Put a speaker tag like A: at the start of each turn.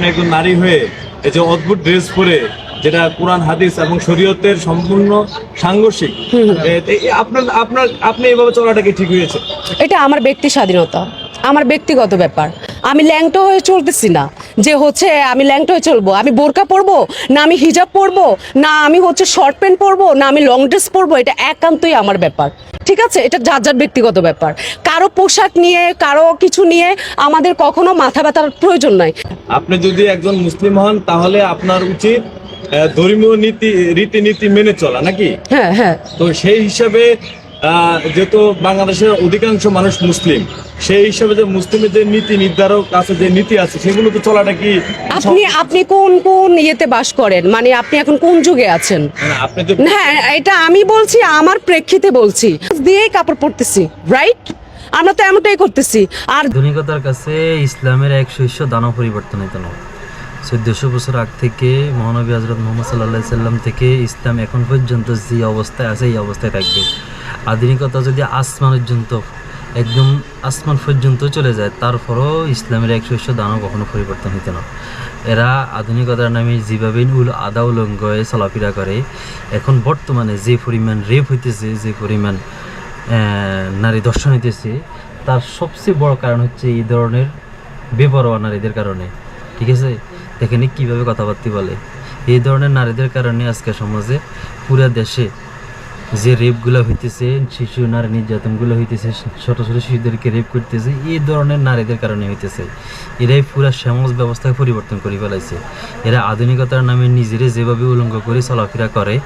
A: আপনি একজন নারী হয়ে এই যে অদ্ভুত ড্রেস পরে যেটা কোরআন হাদিস এবং শরীয়তের সম্পূর্ণ সাংঘর্ষিক আপনার আপনার আপনি এইভাবে চলাটা কি ঠিক হয়েছে?
B: এটা আমার ব্যক্তি স্বাধীনতা আমার ব্যক্তিগত ব্যাপার। আমি ল্যাংটো হয়ে চলতেছি না যে হচ্ছে আমি ল্যাংটো হয়ে চলবো আমি বোরকা পরবো না আমি হিজাব পরবো না আমি হচ্ছে শর্ট প্যান্ট পরবো না আমি লং ড্রেস পরবো এটা একান্তই আমার ব্যাপার। ঠিক আছে? এটা যার যার ব্যক্তিগত ব্যাপার। পোশাক নিয়ে কারও কিছু নিয়ে আমাদের কখনো মাথা ব্যথার প্রয়োজন নাই।
A: আপনি যদি একজন মুসলিম হন তাহলে আপনার উচিত ধর্মীয় নীতি রীতিনীতি মেনে চলা নাকি?
B: হ্যাঁ হ্যাঁ।
A: তো সেই হিসাবে যেহেতু বাংলাদেশের অধিকাংশ মানুষ মুসলিম সেই হিসাবে যে মুসলিমের যে নীতি নির্ধারক আছে যে নীতি আছে সেগুলো তো চলাটা কি
B: আপনি আপনি কোন কোন ইয়েতে বাস করেন? মানে আপনি এখন কোন যুগে আছেন? হ্যাঁ এটা আমি বলছি আমার প্রেক্ষিতে বলছি। দিয়েই কাপড় পরতেছি রাইট আমরা তো এমনটাই করতেছি। আর
C: আধুনিকতার কাছে ইসলামের এক শৈশ্য দানব পরিবর্তন হইতো না। চোদ্দশো বছর আগ থেকে মহানবী হজরত মোহাম্মদ সাল্লাহ সাল্লাম থেকে ইসলাম এখন পর্যন্ত যে অবস্থায় আছে, এই অবস্থায় থাকবে। আধুনিকতা যদি আসমান পর্যন্ত, একদম আসমান পর্যন্ত চলে যায় তারপরও ইসলামের এক শস্য দানব কখনো পরিবর্তন হইতো না। এরা আধুনিকতার নামে যেভাবে উল আদা উলঙ্গ হয়ে চলাফেরা করে, এখন বর্তমানে যে পরিমাণ রেপ হইতেছে, যে পরিমাণ নারী দর্শন হইতেছে, তার সবচেয়ে বড় কারণ হচ্ছে এই ধরনের বেপরোয়া নারীদের কারণে। ঠিক আছে? দেখেনি কীভাবে কথাবার্তা বলে। এই ধরনের নারীদের কারণে আজকে সমাজে পুরো দেশে যে রেপগুলো হইতেছে, শিশু, নারী নির্যাতনগুলো হইতেছে, ছোট ছোট শিশুদেরকে রেপ করতেছে, এই ধরনের নারীদের কারণে হইতেছে। এরাই পুরা সমাজ ব্যবস্থাকে পরিবর্তন করে ফেলাইছে। এরা আধুনিকতার নামে নিজেরে যেভাবে উলঙ্গ করে চলাফেরা করে